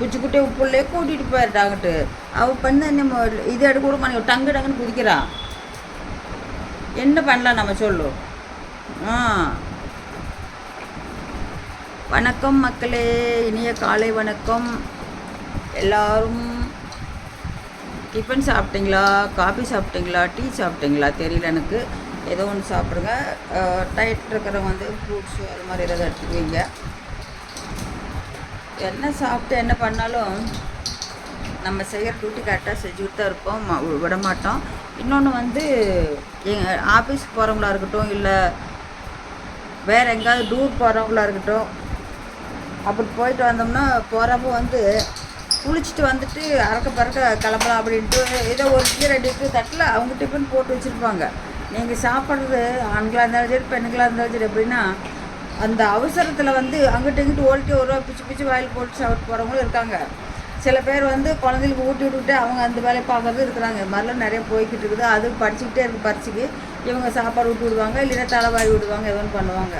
புச்சுக்குட்டே உப்புள்ளே கூட்டிகிட்டு போயிட்டாங்கட்டு அவள் பண்ண நம்ம இது எடுக்க கூட பண்ணி டங்கு டங்குன்னு குதிக்கிறான் என்ன பண்ணலாம் நம்ம சொல்லு. ஆ. வணக்கம் மக்களே. இனிய காலை வணக்கம். எல்லாரும் டிஃபன் சாப்பிட்டீங்களா? காஃபி சாப்பிட்டீங்களா? டீ சாப்பிட்டீங்களா? தெரியல எனக்கு. ஏதோ ஒன்று சாப்பிடுங்க. டயட் இருக்கிறவங்க வந்து ஃப்ரூட்ஸு அது மாதிரி ஏதாவது எடுத்துக்குவீங்க. என்ன சாப்பிட்டு என்ன பண்ணாலும் நம்ம செய்கிற டியூட்டி கரெக்டாக செஞ்சுக்கிட்டு தான் இருப்போம். விடமாட்டோம். விட மாட்டோம் இன்னொன்று வந்து எங்கள் ஆஃபீஸ்க்கு போகிறவங்களா இருக்கட்டும் இல்லை வேறு எங்கேயாவது டூர் போகிறவங்களா இருக்கட்டும் அப்படி போயிட்டு வந்தோம்னா போகிறப்போ வந்து குளிச்சுட்டு வந்துட்டு அறக்க பறக்க கிளம்பலாம் அப்படின்ட்டு ஏதோ ஒரு இட்லி ரெண்டு இட்லி தட்டில் அவங்க டிஃபன் போட்டு வச்சுருப்பாங்க. நீங்கள் சாப்பிட்றது ஆண்களாக இருந்தாலும் சரி பெண்களாக இருந்தாலும் சரி எப்படின்னா அந்த அவசரத்தில் வந்து அங்கிட்டு இங்கிட்டு ஓடிட்டு ஒரு ரூபா பிச்சு பிச்சு வாயில் போட்டு சாப்பிட்டு போகிறவங்களும் இருக்காங்க. சில பேர் வந்து குழந்தைகளுக்கு ஊட்டி விட்டுட்டு அவங்க அந்த வேலையை பார்க்கறது இருக்கிறாங்க. மறுபடியும் மாதிரிலாம் நிறைய போய்கிட்டு இருக்குது. அது படிச்சுக்கிட்டே இருக்குது பறிச்சுக்கு இவங்க சாப்பாடு விட்டு விடுவாங்க இல்லைன்னா தலைவாய் விடுவாங்க எதுவும் பண்ணுவாங்க.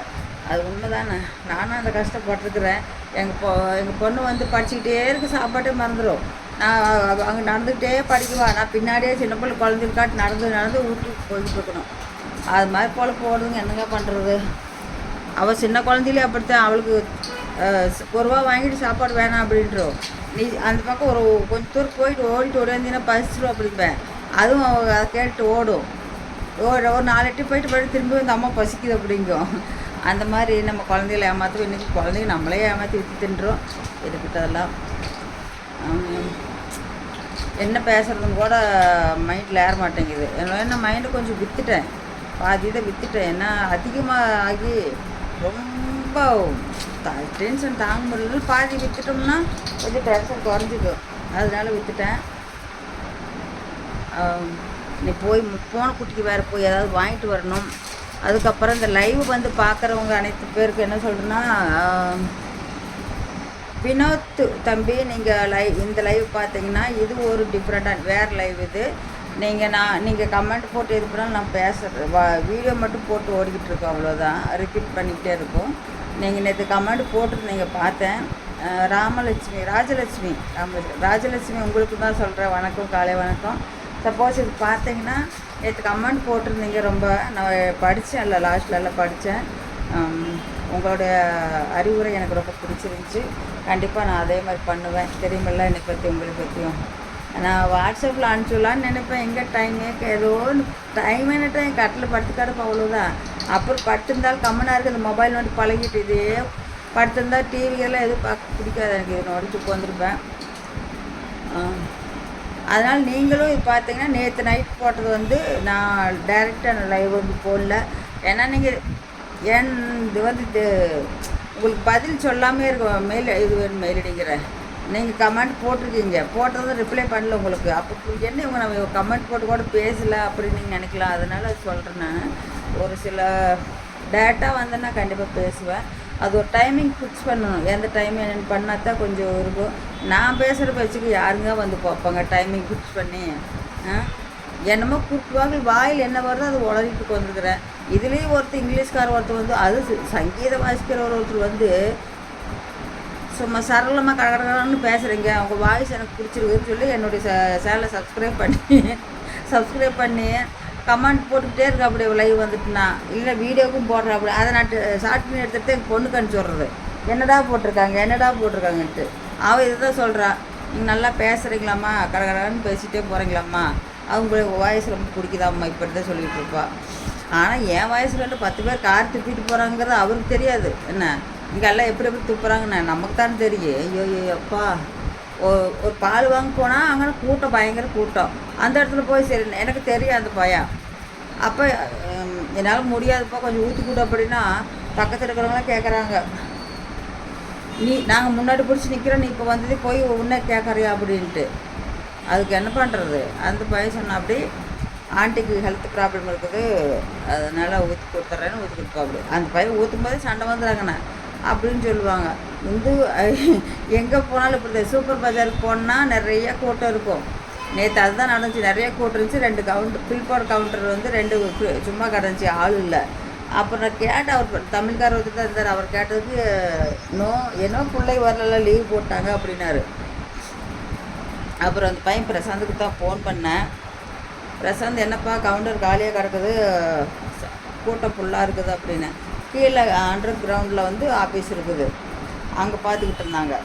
அது உண்மைதானே. நானும் அந்த கஷ்டப்பட்டுருக்குறேன். எங்கள் பொ எங்கள் பொண்ணு வந்து படிச்சுக்கிட்டே இருக்க சாப்பாட்டே மறந்துடும் நான் அங்கே நடந்துக்கிட்டே படிக்குவா. நான் பின்னாடியே சின்ன பிள்ளை குழந்தைகளுக்காட்டி நடந்து நடந்து ஊட்டி போய்கிட்டு இருக்கணும். அது மாதிரி போல் போடுதுங்க என்னங்க பண்ணுறது அவள் சின்ன குழந்தையிலே அப்படித்தான். அவளுக்கு ஒரு ரூபா வாங்கிட்டு சாப்பாடு வேணாம் அப்படின்றோம் நீ அந்த பக்கம் ஒரு கொஞ்சம் தூரம் போயிட்டு ஓடிட்டு ஓடியாந்தீங்கன்னா பசிச்சிடும் அப்படிம்பேன் அதுவும் அவள் அதை கேட்டு ஓடும். ஓட ஒரு நாலு எட்டு போயிட்டு போயிட்டு திரும்பி வந்து அம்மா பசிக்குது அப்படிங்கும் அந்த மாதிரி நம்ம குழந்தைகளை ஏமாற்றுவோம் இன்றைக்கி குழந்தைங்க நம்மளே ஏமாற்றி விற்று தின்றோம். இதுக்கிட்டதெல்லாம் என்ன பேசுகிறதுன்னு கூட மைண்டில் ஏற மாட்டேங்குது. என்ன மைண்டு கொஞ்சம் விற்றுட்டேன் பாதி இதை விற்றுட்டேன் ஏன்னா அதிகமாக ஆகி ரொம்ப டென்ஷன் தாங்க முடியல பாதி விற்றுட்டோம்னா கொஞ்சம் டென்ஷன் குறைஞ்சிக்கும். அதனால விற்றுட்டேன் நீ போய் போன குட்டிக்கு வேறு போய் ஏதாவது வாங்கிட்டு வரணும். அதுக்கப்புறம் இந்த லைவ் வந்து பார்க்குறவங்க அனைத்து பேருக்கு என்ன சொல்கிறேன்னா வினோத் தம்பி நீங்கள் லைவ் இந்த லைவ் பார்த்தீங்கன்னா இது ஒரு டிஃப்ரெண்ட்டாக வேறு லைவ் இது. நீங்கள் நான் நீங்கள் கமெண்ட் போட்டு இது பண்ணாலும் நான் பேசுகிறேன் வா வீடியோ மட்டும் போட்டு ஓடிக்கிட்டு இருக்கோம் அவ்வளோதான் ரிப்பீட் பண்ணிக்கிட்டே இருக்கும். நீங்கள் நேற்று கமெண்ட் போட்டிருந்தீங்க பார்த்தேன். ராமலட்சுமி ராஜலட்சுமி ராமலட்சுமி ராஜலட்சுமி உங்களுக்கு தான் சொல்கிறேன் வணக்கம் காலை வணக்கம். சப்போஸ் இது பார்த்தீங்கன்னா நேற்று கமெண்ட் போட்டிருந்தீங்க ரொம்ப நான் படித்தேன் இல்லை லாஸ்ட்லலாம் படித்தேன் உங்களுடைய அறிவுரை எனக்கு ரொம்ப பிடிச்சிருந்துச்சி. கண்டிப்பாக நான் அதே மாதிரி பண்ணுவேன். தெரியுமில்ல என்னை பற்றி உங்களை பற்றியும் நான் வாட்ஸ்அப்பில் அனுப்பிச்சுடலான்னு நினைப்பேன். எங்கே டைமே ஏதோ டைம் என்ன கட்டில் படுத்து கிடப்ப அவ்வளோதான் அப்புறம் படுத்திருந்தாலும் கம்மனாக இருக்குது இந்த மொபைல் வந்து பழகிட்டு இதே படுத்திருந்தா டிவியெல்லாம் எதுவும் பார்க்க பிடிக்காது. எனக்கு இதை உடச்சி உட்காந்துருப்பேன். அதனால் நீங்களும் இது பார்த்தீங்கன்னா நேற்று நைட் போட்டது வந்து நான் டைரெக்டாக லைவ் வந்து போடல. ஏன்னா நீங்கள் ஏன் இது வந்து இது உங்களுக்கு பதில் சொல்லாமே இருக்கும். மெயில் இது வேணும் மெயில் அடிக்கிறேன் நீங்கள் கமெண்ட் போட்டிருக்கீங்க. போட்டதும் ரிப்ளை பண்ணல உங்களுக்கு. அப்போ என்ன இவங்க நம்ம கமெண்ட் போட்டு கூட பேசலை அப்படின்னு நீங்கள் நினைக்கலாம். அதனால் சொல்கிறேன் நான். ஒரு சில டேட்டா வந்து நான் கண்டிப்பாக பேசுவேன். அது ஒரு டைமிங் ஃபிக்ஸ் பண்ணணும். எந்த டைம் என்னென்னு பண்ணால் தான் கொஞ்சம் இருக்கும். நான் பேசுகிற பேச்சுக்கு யாருங்க வந்து பார்ப்பாங்க டைமிங் ஃபிக்ஸ் பண்ணி? என்னமோ குறுக்குவாங்க வாயில் என்ன வருதோ அது உளறிட்டு வந்துருக்குறேன் இதுலேயும் ஒருத்தர் இங்கிலீஷ்கார ஒருத்தர் வந்து அது சங்கீதம் வாசிக்கிற ஒரு ஒருத்தர் வந்து சும்மா சரளமாக கடகடன்னு பேசுகிறீங்க உங்கள் வாய்ஸ் எனக்கு பிடிச்சிருக்குன்னு சொல்லி என்னுடைய ச சேனலை சப்ஸ்கிரைப் பண்ணி சப்ஸ்கிரைப் பண்ணி கமெண்ட் போட்டுக்கிட்டே இருக்க அப்படி லைவ் வந்துட்டுனா இல்லை வீடியோக்கும் போடுறேன் அப்படி அதை நான் ஷார்ட் பண்ணி எடுத்துகிட்டு எங்கள் பொண்ணுக்கு அனுப்பிச்சி விட்றது. என்னடா போட்டிருக்காங்க என்னடா போட்டிருக்காங்கன்ட்டு. அவள் இதை தான் சொல்கிறா நீங்கள் நல்லா பேசுகிறீங்களாம்மா கடகடன்னு பேசிகிட்டே போகிறீங்களாம்மா அவங்களுக்கு வாய்ஸ் ரொம்ப பிடிக்குதாம்மா இப்படி தான் சொல்லிகிட்டு இருப்பா. ஆனால் என் வயசுல பத்து பேர் கார் திருப்பிட்டு போகிறாங்கிறது அவருக்கு தெரியாது. என்ன? இங்கே எல்லாம் எப்படி எப்படி துப்புறாங்கண்ணா நமக்கு தானே தெரியும். ஐயோ ஐயோப்பா ஒரு பால் வாங்க போனால் அங்கே கூட்டம் பயங்கர கூட்டம். அந்த இடத்துல போய் சரி. எனக்கு தெரியும் அந்த பையன் அப்போ என்னால் முடியாதுப்பா கொஞ்சம் ஊற்றி கொடு அப்படின்னா பக்கத்தில் இருக்கிறவங்களாம் கேட்குறாங்க நீ நாங்கள் முன்னாடி பிடிச்சி நிற்கிறோம் நீ இப்போ வந்தது போய் உன்னை கேட்குறியா அப்படின்ட்டு. அதுக்கு என்ன பண்ணுறது அந்த பையன் சொன்ன அப்படி ஆண்டிக்கு ஹெல்த் ப்ராப்ளம் இருக்குது. அதனால் ஊற்றி கொடுத்துட்றேன்னு ஊற்றி கொடுப்பா அப்படி அந்த பையன் ஊற்றும் போதே சண்டை வந்துடுறாங்கண்ணே. அப்படின்னு சொல்லுவாங்க. இந்து எங்கே போனாலும் இப்படி சூப்பர் பஜாருக்கு போனால் நிறைய கூட்டம் இருக்கும். நேற்று அதுதான் நடந்துச்சு. நிறைய கூட்டம் இருந்துச்சு. ரெண்டு கவுண்டர் பில்பாட் கவுண்டர் வந்து ரெண்டு சும்மா கிடந்துச்சு. ஆள் இல்லை. அப்புறம் நான் கேட்டேன் அவர் தமிழ்கார் ஒருத்தர் தான் இருந்தார். அவர் கேட்டதுக்கு நோ ஏன்னோ பிள்ளை வரல லீவ் போட்டாங்க அப்படின்னாரு. அப்புறம் அந்த பையன் பிரசாந்துக்கு தான் ஃபோன் பண்ணேன். பிரசாந்த் என்னப்பா கவுண்டர் காலியாக கிடக்குது. கூட்டம் ஃபுல்லாக இருக்குது அப்படின்னு கீழே அண்டர் கிரவுண்டில் வந்து ஆஃபீஸ் இருக்குது. அங்கே பார்த்துக்கிட்டு இருந்தாங்க.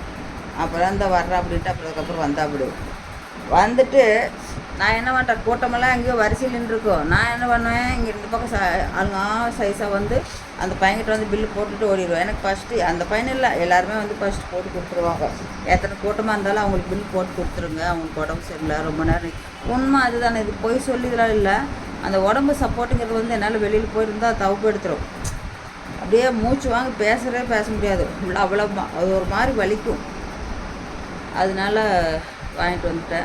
அப்புறம் இந்த வர்றா அப்படின்ட்டு அப்புறம் அதுக்கப்புறம் வந்தா வந்துட்டு நான் என்ன பண்ணுறேன் கூட்டமெல்லாம் எங்கேயோ வரிசையில் நின்றுருக்கோம் நான் என்ன பண்ணுவேன் இங்கே இந்த பக்கம் ச அழுங்கா சைஸாக வந்து அந்த பையன்கிட்ட வந்து பில்லு போட்டுட்டு ஓடிடுவேன். எனக்கு ஃபஸ்ட்டு அந்த பையன் இல்லை. எல்லாருமே வந்து ஃபஸ்ட்டு போட்டு கொடுத்துருவாங்க. எத்தனை கூட்டமாக இருந்தாலும் அவங்களுக்கு பில் போட்டு கொடுத்துருங்க. அவங்களுக்கு உடம்பு சரியில்லை. ரொம்ப நேரம் உண்மை அதுதானே. இது போய் சொல்லி இதெல்லாம் இல்லை. அந்த உடம்பு சப்போர்ட்டுங்கிறது வந்து என்னால் வெளியில் போயிருந்தால் தவப்பு எடுத்துரும். அப்படியே மூச்சு வாங்கி பேசுகிறே பேச முடியாது. ஃபுல்லாக அவ்வளோ அது ஒரு மாதிரி வலிக்கும். அதனால வாங்கிட்டு வந்துட்டேன்.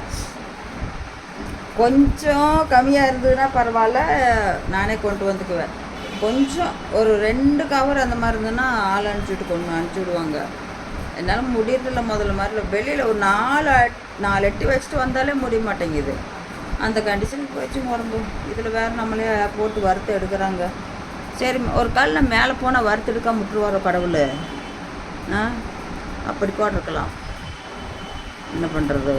கொஞ்சம் கம்மியாக இருந்ததுன்னா பரவாயில்ல. நானே கொண்டு வந்துக்குவேன். கொஞ்சம் ஒரு ரெண்டு கவர் அந்த மாதிரி இருந்ததுன்னா ஆள் அனுப்பிச்சுட்டு கொண்டு அனுப்பிச்சி விடுவாங்க. என்னால் முடியறதில்ல முதல்ல மாதிரி வெளியில் ஒரு நாலு அட்- நாலு எட்டு வச்சுட்டு வந்தாலே முடிய மாட்டேங்குது. அந்த கண்டிஷனுக்கு போயிடுச்சு உடம்பு இதில் வேறு நம்மளே போட்டு வறுத்து எடுக்கிறாங்க. சரி ஒரு காலில் மேலே போனால் வறுத்து எடுக்காம கடவுள்? ஆ? அப்படி கூட இருக்கலாம். என்ன பண்ணுறது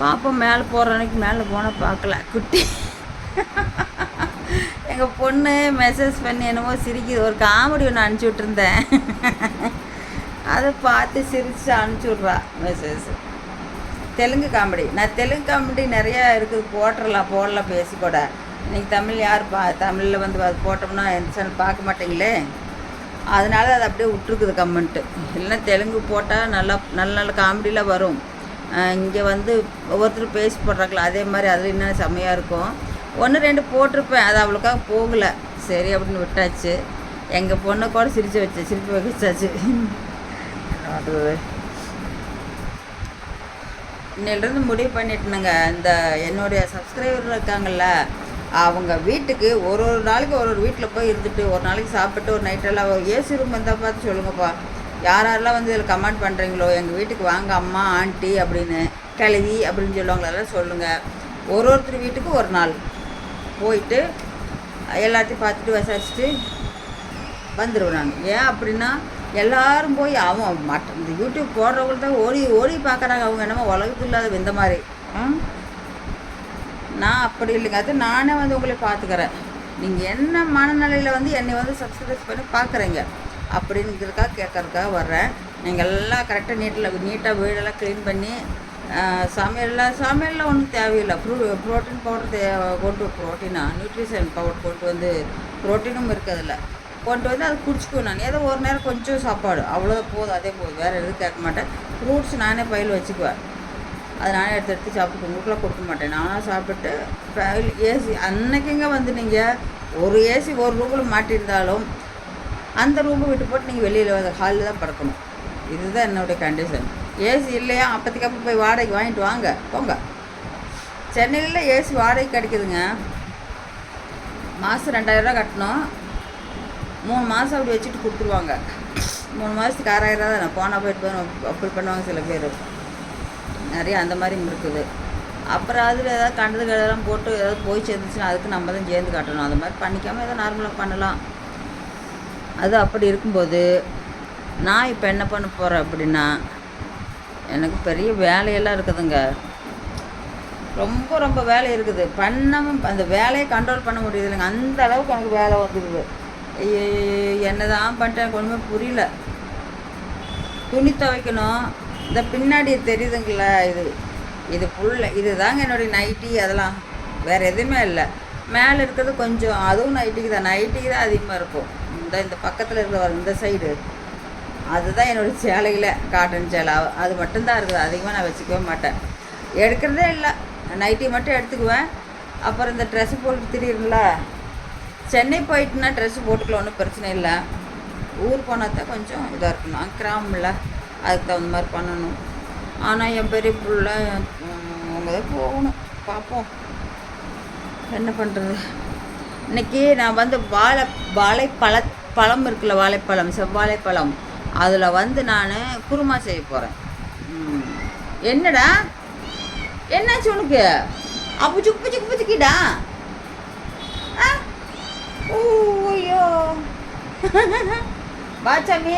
பாப்போம் மேலே போகிற அன்னைக்கு மேலே போனால் பார்க்கல குட்டி. எங்கள் பொண்ணு மெசேஜ் பண்ணி என்னமோ சிரிக்குது. ஒரு காமெடி ஒன்று அனுப்பிச்சி விட்ருந்தேன் அதை பார்த்து சிரித்து அனுப்பிச்சி விட்றா மெசேஜ் தெலுங்கு காமெடி நான் தெலுங்கு காமெடி நிறையா இருக்குது. போட்டுடலாம் போடலாம். பேசி கூட. இன்னைக்கு தமிழ் யார் பா தமிழில் வந்து அது போட்டோம்னா எந்த சேனல் பார்க்க மாட்டீங்களே? அதனால அது அப்படியே விட்ருக்குது கமெண்ட்டு இல்லைன்னா தெலுங்கு போட்டால் நல்லா நல்ல நல்ல காமெடியில் வரும். இங்கே வந்து ஒவ்வொருத்தரும் பேசி போடுறாங்களா அதே மாதிரி அதில் இன்னும் செம்மையாக இருக்கும். ஒன்று ரெண்டு போட்டிருப்பேன். அது அவளுக்காக போகலை. சரி அப்படின்னு விட்டாச்சு. எங்கள் பொண்ணை கூட சிரிச்சு வச்சு சிரிப்பு வச்சாச்சு. பண்ணுறது இன்னிலிருந்து முடிவு பண்ணிட்டுனுங்க. இந்த என்னுடைய சப்ஸ்கிரைபர் இருக்காங்கல்ல அவங்க வீட்டுக்கு ஒரு ஒரு நாளைக்கு ஒரு ஒரு வீட்டில் போய் இருந்துட்டு ஒரு நாளைக்கு சாப்பிட்டு ஒரு நைட்டெல்லாம் ஏசி ரூம் இருந்தால் பார்த்து சொல்லுங்கப்பா. யார் யாரெல்லாம் வந்து இதில் கமெண்ட் பண்ணுறீங்களோ எங்கள் வீட்டுக்கு வாங்க அம்மா ஆண்டி அப்படின்னு கிளவி அப்படின்னு சொல்லுவாங்களெல்லாம் சொல்லுங்கள் ஒரு ஒருத்தர் வீட்டுக்கு ஒரு நாள் போயிட்டு எல்லாத்தையும் பார்த்துட்டு விசாரிச்சுட்டு வந்துடுவேன் நான் ஏன் அப்படின்னா எல்லாரும் போய் அவன் மற்ற இந்த யூடியூப் போடுறவங்க தான் ஓடி ஓடி பார்க்குறாங்க. அவங்க என்னமோ உலகத்தில் இல்லாத இந்த மாதிரி. ம்? நான் அப்படி இல்லைங்க. அது நானே வந்து உங்களை பார்த்துக்கிறேன். நீங்கள் என்ன மனநிலையில் வந்து என்னை வந்து சப்ஸ்கிரைப் பண்ணி பார்க்குறீங்க? அப்படிங்கிறதுக்காக கேட்கறதுக்காக வர்றேன். நீங்கள் எல்லாம் கரெக்டாக நீட்டில் நீட்டாக வீடெல்லாம் க்ளீன் பண்ணி சமையலில் சமையலில் ஒன்றும் தேவையில்லை. ப்ரோ ப்ரோட்டீன் பவுடர் தே கொண்டு ப்ரோட்டீனா நியூட்ரிஷன் பவுடர் கொண்டு வந்து ப்ரோட்டீனும் இருக்குது கொண்டு வந்து அதை குடிச்சுக்குவேன் நான். ஏதோ ஒரு நேரம் கொஞ்சம் சாப்பாடு. அவ்வளோ போதும் அதே போதும். வேறு எதுவும் கேட்க மாட்டேன். ஃப்ரூட்ஸ் நானே பயில் வச்சுக்குவேன். அதை நானே எடுத்து எடுத்து சாப்பிட்டு உங்களுக்குலாம் கொடுக்க மாட்டேன். நானாக சாப்பிட்டு ஏசி அன்னைக்குங்க வந்து நீங்கள் ஒரு ஏசி ஒரு ரூமில் மாட்டியிருந்தாலும் அந்த ரூமை விட்டு போட்டு நீங்கள் வெளியில் ஹாலில் தான் படக்கணும். இதுதான் என்னுடைய கண்டிஷன் ஏசி இல்லையா? அப்போதைக்கு அப்போ போய் வாடகைக்கு வாங்கிட்டு வாங்க. போங்க. சென்னையில் ஏசி வாடகை கிடைக்குதுங்க. மாதம் ரெண்டாயிரரூவா கட்டணும். மூணு மாதம் அப்படி வச்சுட்டு கொடுத்துருவாங்க. மூணு மாதத்துக்கு ஆறாயிரம் ரூபா நான் போனால் போயிட்டு போய் அப்படி பண்ணுவாங்க சில பேர். நிறைய அந்த மாதிரி இருக்குது. அப்புறம் அதில் ஏதாவது கண்டது கண்டதெல்லாம் போட்டு ஏதாவது போய் சேர்ந்துச்சுன்னா அதுக்கு நம்ம தான் சேர்ந்து காட்டணும். அந்த மாதிரி பண்ணிக்காமல் ஏதோ நார்மலாக பண்ணலாம். அது அப்படி இருக்கும்போது நான் இப்போ என்ன பண்ண போகிறேன் அப்படின்னா எனக்கு பெரிய வேலையெல்லாம் இருக்குதுங்க. ரொம்ப ரொம்ப வேலை இருக்குது. பண்ணாமல் அந்த வேலையை கண்ட்ரோல் பண்ண முடியுது இல்லைங்க அந்த அளவுக்கு எனக்கு வேலை வந்துடுது. என்ன தான் பண்ணிட்டேன் எனக்கு ஒன்றுமே புரியல. துணி துவைக்கணும். இந்த பின்னாடி தெரியுதுங்களா? இது இது ஃபுல்ல இது தாங்க என்னுடைய நைட்டி அதெல்லாம் வேறு எதுவுமே இல்லை. மேலே இருக்கிறது கொஞ்சம் அதுவும் நைட்டிக்கு தான். நைட்டிக்கு தான் அதிகமாக இருக்கும். இந்த இந்த பக்கத்தில் இருக்கிற இந்த சைடு அதுதான் என்னோடய சேலையில் காட்டன் சேலை. அது மட்டும்தான் இருக்குது. அதிகமாக நான் வச்சுக்கவே மாட்டேன். எடுக்கிறதே இல்லை. நைட்டி மட்டும் எடுத்துக்குவேன். அப்புறம் இந்த ட்ரெஸ்ஸு போட்டு திடீர்ல சென்னை போயிட்டுனா ட்ரெஸ்ஸு போட்டுக்கலாம். ஒன்றும் பிரச்சனை இல்லை. ஊர் போனால் தான் கொஞ்சம் இதாக இருக்கணும் கிராமில் அதுக்கு தகுந்த மாதிரி பண்ணணும். ஆனால் என் பெரிய பிள்ளை அவங்க தான் போகணும். பார்ப்போம் என்ன பண்ணுறது இன்னைக்கு நான் வந்து வாழை வாழைப்பழ பழம் இருக்குல்ல வாழைப்பழம் செவ்வாழைப்பழம். அதில் வந்து நான் குருமா செய்ய போகிறேன் என்னடா? என்னாச்சு உனக்கு? அப்போ சுக்கு சுக்கு சுக்கிடா ஆ? ஓ ஐயோ. பாச்சாமி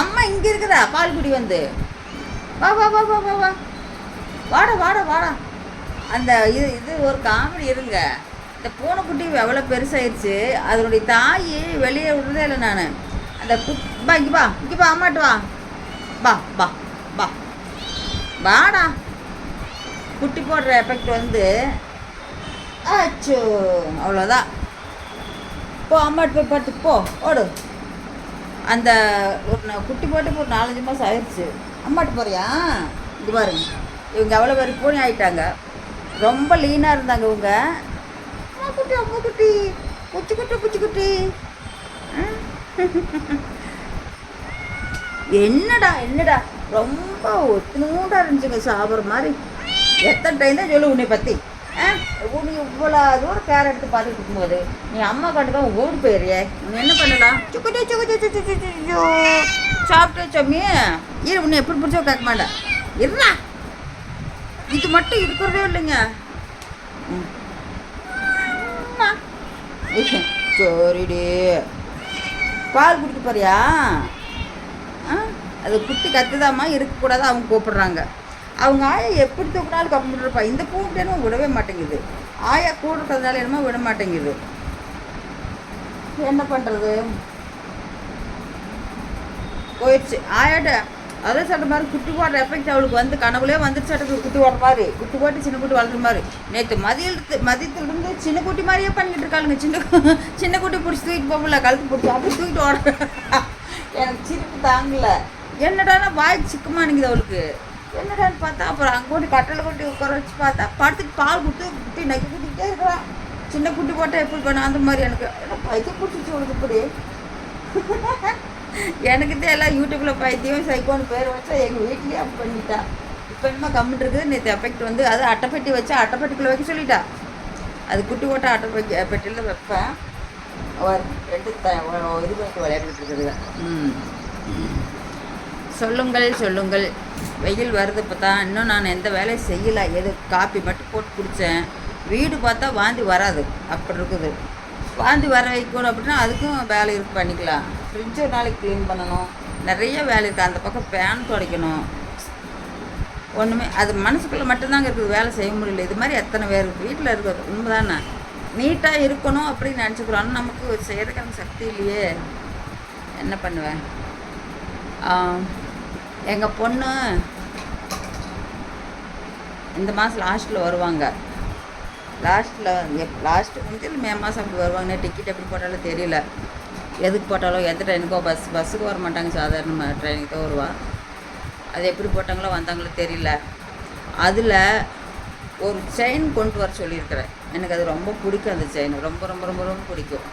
அம்மா இங்கே இருக்குதா? பால் குடி வந்து. வா வா வா வா வா வா. வாடா வாடா வாடா. அந்த இது இது ஒரு காமெடி இருங்க. இந்த பூனைக்குட்டி எவ்வளோ பெருசாயிருச்சு. அதனுடைய தாய் வெளியே விடுறதே இல்லை நான். அந்த குட் பா இங்கே வா இங்கே வா அம்மாட்டு வா. பா பா பா வாடா. குட்டி போடுற எஃபெக்ட் வந்து. ஆச்சோ அவ்வளோதான் போ அம்மாட்டு போய் பார்த்து போ ஓடு. அந்த ஒரு குட்டி போட்டு ஒரு நாலஞ்சு மாதம் ஆயிடுச்சு அம்மாட்டு போறியா? இது பாருங்க. இவங்க அவ்வளோ பேர் பூனி ஆயிட்டாங்க. ரொம்ப லீனாக இருந்தாங்க இவங்க. அம்மா குட்டி அம்மா குட்டி. குச்சி குட்டி குச்சி குட்டி என்னடா என்னடா? ரொம்ப ஒத்துனூடா இருந்துச்சுங்க சாப்பிட்ற மாதிரி. எத்தனை டைம் தான் சொல்லு உன்னை பற்றி ஆ இவ்வளோ தூரம் கேர் எடுத்து பார்த்துட்டு இருக்கும்போது நீ அம்மா கண்டுக்காம ஓடி போயிடுறியே. நீ என்ன பண்ணலாம்? சுக்குட்டி சுக்குட்டி சுச்சு சுக்கு சாப்பிட்டு சம்மி இரு உன்னை எப்படி பிடிச்சோ கேட்க மாட்டேன். இருடா. இது மட்டும் இருக்கிறதே இல்லைங்க. ம். சரிடி. பால் குடிக்க போறியா? ஆ அது குட்டி கத்துதாம்மா இருக்கக்கூடாது அவங்க கூப்பிடுறாங்க. அவங்க ஆயா எப்படி தூக்கினாலும் கம்மிட்டு இருப்பா. இந்த என்னமோ விடவே மாட்டேங்குது. ஆயா கூட இருக்கிறதுனால என்னமோ விட மாட்டேங்குது. என்ன பண்ணுறது போயிடுச்சு. ஆயாட்ட அதான் சொல்ற மாதிரி குட்டி போடுற எஃபெக்ட் அவளுக்கு வந்து கனவுலே வந்துருச்சு சட்டத்துக்கு குட்டி போடுற மாதிரி. குட்டி போட்டு சின்ன குட்டி வளர்க்குற மாதிரி. நேற்று மதியத்து மதியத்துலேருந்து சின்ன குட்டி மாதிரியே பண்ணிக்கிட்டு இருக்காளுங்க. சின்ன சின்ன குட்டி பிடிச்சி தூக்கிட்டு போகல கழுத்து பிடிச்சி அப்படி தூக்கிட்டு ஓடுற. எனக்கு சிரிப்பு தாங்கலை. என்னடானா வாய் சிக்கமா நிற்குது அவளுக்கு. என்னடான்னு பார்த்தா? அப்புறம் அங்கே கொண்டு கட்டளை கொண்டு உட்கார வச்சு பார்த்தா. படுத்துட்டு பால் கொடுத்து குட்டி நக்கி குட்டிக்கிட்டே இருக்கிறான். சின்ன குட்டி போட்டால் எப்படி பண்ணும் அந்த மாதிரி எனக்கு. எனக்கு பைத்தியம் பிடிச்சிச்சு அவளுக்கு இப்படி. எனக்கு தான் எல்லாம் யூடியூப்பில் பைத்தியம் சைக்கோன்னு பேர் வச்சா எங்கள் வீட்லேயே அப்படி பண்ணிட்டா. இப்போ என்ன கம்மிட்டு இருக்குது. நேற்று எஃபெக்ட் வந்து அது அட்டைப்பெட்டி வச்சு அட்டைப்பெட்டிக்குள்ளே வைக்க சொல்லிட்டா. அது குட்டி போட்ட அட்டைப்பெட்டி பெட்டியில் வைப்பேன். ஒரு ரெண்டு த இது பண்ணி விளையாடிட்டு இருக்குதுங்க ம். சொல்லுங்கள் சொல்லுங்கள். வெயில் வருது பார்த்தா இன்னும் நான் எந்த வேலையும் செய்யலை. எது காப்பி மட்டும் போட்டு குடித்தேன் வீடு பார்த்தா வாந்தி வராது. அப்படி இருக்குது. வாந்தி வர வைக்கணும் அப்படின்னா அதுக்கும் வேலை இருக்கு பண்ணிக்கலாம். ஃப்ரிட்ஜ் ஒரு நாளைக்கு க்ளீன் பண்ணணும். நிறைய வேலை இருக்குது அந்த பக்கம் ஃபேன் துடைக்கணும். ஒன்றுமே அது மனசுக்குள்ளே மட்டும்தாங்க இருக்குது. வேலை செய்ய முடியல. இது மாதிரி எத்தனை பேர் இருக்குது வீட்டில் இருக்கிறது உண்மைதானே? நீட்டாக இருக்கணும் அப்படின்னு நினச்சிக்கிறோம். ஆனால் நமக்கு செய்கிறதுக்கான சக்தி இல்லையே. என்ன பண்ணுவேன்? எங்கள் பொண்ணு இந்த மாதம் லாஸ்ட்டில் வருவாங்க. லாஸ்ட்டில் எப் லாஸ்ட்டு முடிஞ்சு மே மாதம் அப்படி வருவாங்க. டிக்கெட் எப்படி போட்டாலும் தெரியல. எதுக்கு போட்டாலும் எந்த ட்ரெயினுக்கோ பஸ் பஸ்ஸுக்கு வர மாட்டாங்க. சாதாரணமாக ட்ரெயினுக்கு தான் வருவாள் அது எப்படி போட்டாங்களோ வந்தாங்களோ தெரியல. அதில் ஒரு செயின் கொண்டு வர சொல்லியிருக்கிறேன். எனக்கு அது ரொம்ப பிடிக்கும் அந்த செயின் ரொம்ப ரொம்ப ரொம்ப ரொம்ப பிடிக்கும்.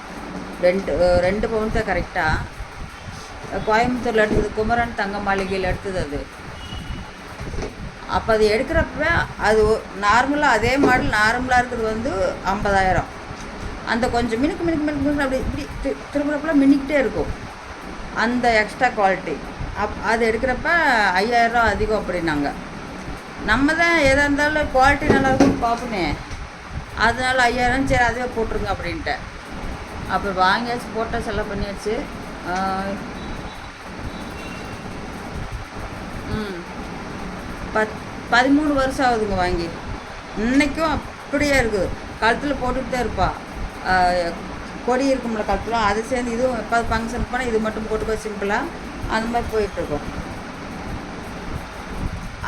ரெண்டு ரெண்டு பவுன் தான் கரெக்டாக கோயம்புத்தூரில் எடுத்தது குமரன் தங்க மாளிகையில் எடுத்தது அது. அப்போ அது எடுக்கிறப்ப அது நார்மலாக அதே மாடல் நார்மலாக இருக்கிறது வந்து ஐம்பதாயிரம். அந்த கொஞ்சம் மினுக்கு மினுக்கு மினுக்கு மினுக்கு அப்படி இப்படி தி- திரும்புறப்பெல்லாம் மின்னிக்கிட்டே இருக்கும். அந்த எக்ஸ்ட்ரா குவாலிட்டி அப் அது எடுக்கிறப்ப ஐயாயிரம் அதிகம் அப்படின்னாங்க. நம்ம தான் எதாக இருந்தாலும் குவாலிட்டி நல்லாயிருக்கும் பார்ப்போமே அதனால ஐயாயிரம் சரி அதுவே போட்டுருங்க அப்படின்ட்டு. அப்புறம் வாங்கியாச்சு போட்டால் செலவு பண்ணியாச்சு ஆஹ் ம் பத் பதிமூணு வருஷம் ஆகுதுங்க வாங்கி. இன்றைக்கும் அப்படியே இருக்குது கழுத்தில் போட்டுக்கிட்டே இருப்பாள் இருப்பா கொடி இருக்கும்ல கழுத்தில். அது சேர்ந்து இதுவும் எப்போது ஃபங்க்ஷனுக்கு போனால் இது மட்டும் போட்டுக்கோ சிம்பிளாக அந்த மாதிரி போயிட்டுருக்கோம்.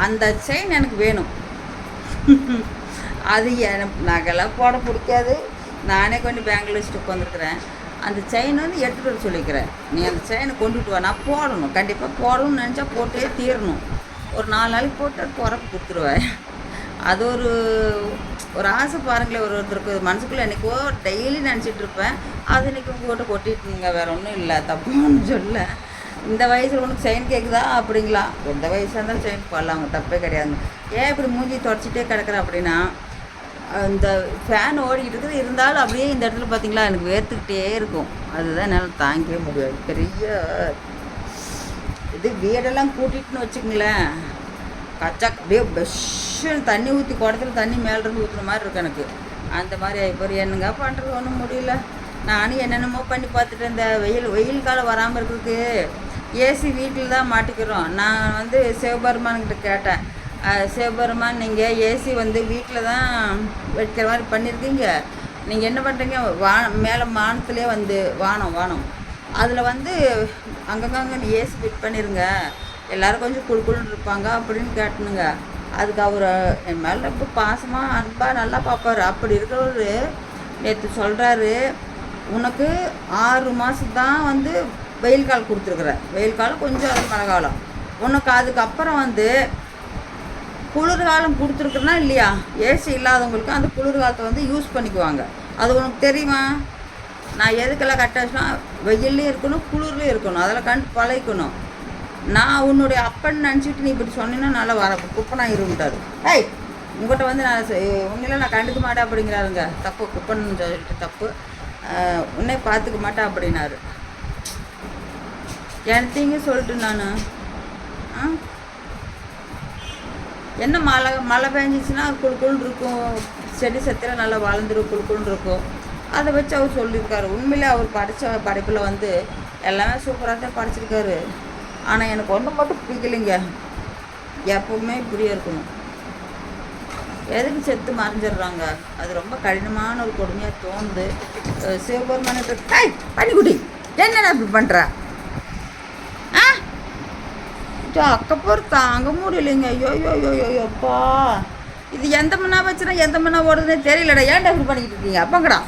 அந்த செயின் எனக்கு வேணும். அது எனக்கு நகைலாம் போட பிடிக்காது. நானே கொண்டு பெங்களூர் வச்சுட்டு உட்காந்துருக்குறேன் அந்த செயின் வந்து எடுத்துகிட்டு வர சொல்லிக்கிறேன். நீ அந்த செயினை கொண்டுட்டு வா. நான் போடணும். கண்டிப்பாக போடணும்னு நினச்சா போட்டே தீரணும். ஒரு நாலு நாளைக்கு போட்டு குறப்பு கொடுத்துருவேன். அது ஒரு ஒரு ஆசை பாருங்களேன் ஒரு ஒருத்தருக்கு மனசுக்குள்ளே என்னைக்கோ டெய்லி நினச்சிட்டு இருப்பேன். அது இன்னைக்கு உங்கள்கிட்ட கொட்டிட்டுங்க வேற ஒன்றும் இல்லை தப்புன்னு சொல்ல. இந்த வயசில் உனக்கு செயின் கேட்குதா அப்படிங்களா? எந்த வயசாக இருந்தாலும் செயின் போடலாம் அவங்க தப்பே கிடையாதுங்க ஏன் இப்படி மூஞ்சி தொடச்சிட்டே கிடக்குற அப்படின்னா அந்த ஃபேன் ஓடிக்கிட்டு இருக்குது. இருந்தாலும் அப்படியே இந்த இடத்துல பார்த்தீங்களா எனக்கு வேர்த்துக்கிட்டே இருக்கும். அதுதான் என்னால் தாங்கவே முடியாது. பெரிய இது வீடெல்லாம் கூட்டிட்டுன்னு வச்சுக்கங்களேன். கச்சா அப்படியே பெஷ்ஷுன்னு தண்ணி ஊற்றி குடத்துல தண்ணி மேலேருந்து ஊற்றுற மாதிரி இருக்கு எனக்கு. அந்த மாதிரி இப்போ என்னங்க பண்ணுறது ஒன்றும் முடியல. நானும் என்னென்னமோ பண்ணி பார்த்துட்டு இந்த வெயில் வெயில் காலம் வராமல் இருக்கிறதுக்கு ஏசி வீட்டில் தான் மாட்டிக்கிறோம். நான் வந்து சிவபெருமான்கிட்ட கேட்டேன். சிவபெருமான் நீங்கள் ஏசி வந்து வீட்டில் தான் வைக்கிற மாதிரி பண்ணியிருக்கீங்க நீங்கள் என்ன பண்ணுறீங்க வா மேலே வானத்துலேயே வந்து வானம் வானம். அதில் வந்து அங்கங்கே ஏசி ஃபிட் பண்ணிடுங்க எல்லோரும் கொஞ்சம் குழு இருப்பாங்க அப்படின்னு கேட்டனுங்க. அதுக்கு அவர் என் மேலே ரொம்ப பாசமாக அன்பாக நல்லா பார்ப்பாரு அப்படி இருக்கிறவர் நேற்று சொல்கிறாரு உனக்கு ஆறு மாதம் தான் வந்து வெயில் காலம் கொடுத்துருக்குறேன் வெயில் காலம் கொஞ்சம் அது மழை காலம். உனக்கு அதுக்கப்புறம் வந்து குளிர்காலம் கொடுத்துருக்குறனா இல்லையா? ஏசி இல்லாதவங்களுக்கு அந்த குளிர்காலத்தை வந்து யூஸ் பண்ணிக்குவாங்க. அது உனக்கு தெரியுமா? நான் எதுக்கெல்லாம் கட்டாச்சுன்னா வெயில்லையும் இருக்கணும் குளிர்லையும் இருக்கணும். அதெல்லாம் கண்டு பழகிக்கணும் நான் உன்னுடைய அப்பன்னு நினச்சிட்டு நீ இப்படி சொன்னீங்கன்னா நல்லா வர குப்பனாக இருந்துட்டாரு. ஏய் உங்கள்கிட்ட வந்து நான் உன்னில நான் கண்டுக்க மாட்டேன் அப்படிங்கிறாருங்க. தப்பு குப்பன்னு சொல்லிட்டு தப்பு. உன்னே உன்னை பார்த்துக்க மாட்டேன் அப்படின்னாரு. எனத்தையுங்க சொல்லிட்டு நான்? ஆ? என்ன மழை மழை பெஞ்சிச்சுன்னா குழு இருக்கும். செடி சத்திரம் நல்லா வளர்ந்துரும் குழு இருக்கும். அதை வச்சு அவர் சொல்லியிருக்காரு. உண்மையிலே அவர் படித்த படிப்பில் வந்து எல்லாமே சூப்பராக தான் படிச்சிருக்காரு. ஆனால் எனக்கு ஒன்று மட்டும் பிடிக்கலைங்க எப்பவுமே இப்படியே இருக்கணும் எதுக்கு செத்து மறைஞ்சிடுறாங்க? அது ரொம்ப கடினமான ஒரு கொடுமையாக தோணுது. அஹ் சிவபெருமானுக்கு பண்ணிக்குடி என்னடா இப்படி பண்ணுற ஆ? அக்கப்போர் தாங்க முடியலைங்க. ஐயோ ஐயோ ஐயோ அப்பா. இது எந்த மண்ணா வச்சுனா எந்த மண்ணா ஓடுதுன்னே தெரியலடா. ஏன்டா இப்படி பண்ணிக்கிட்டு இருக்கீங்க? அப்பங்கடா.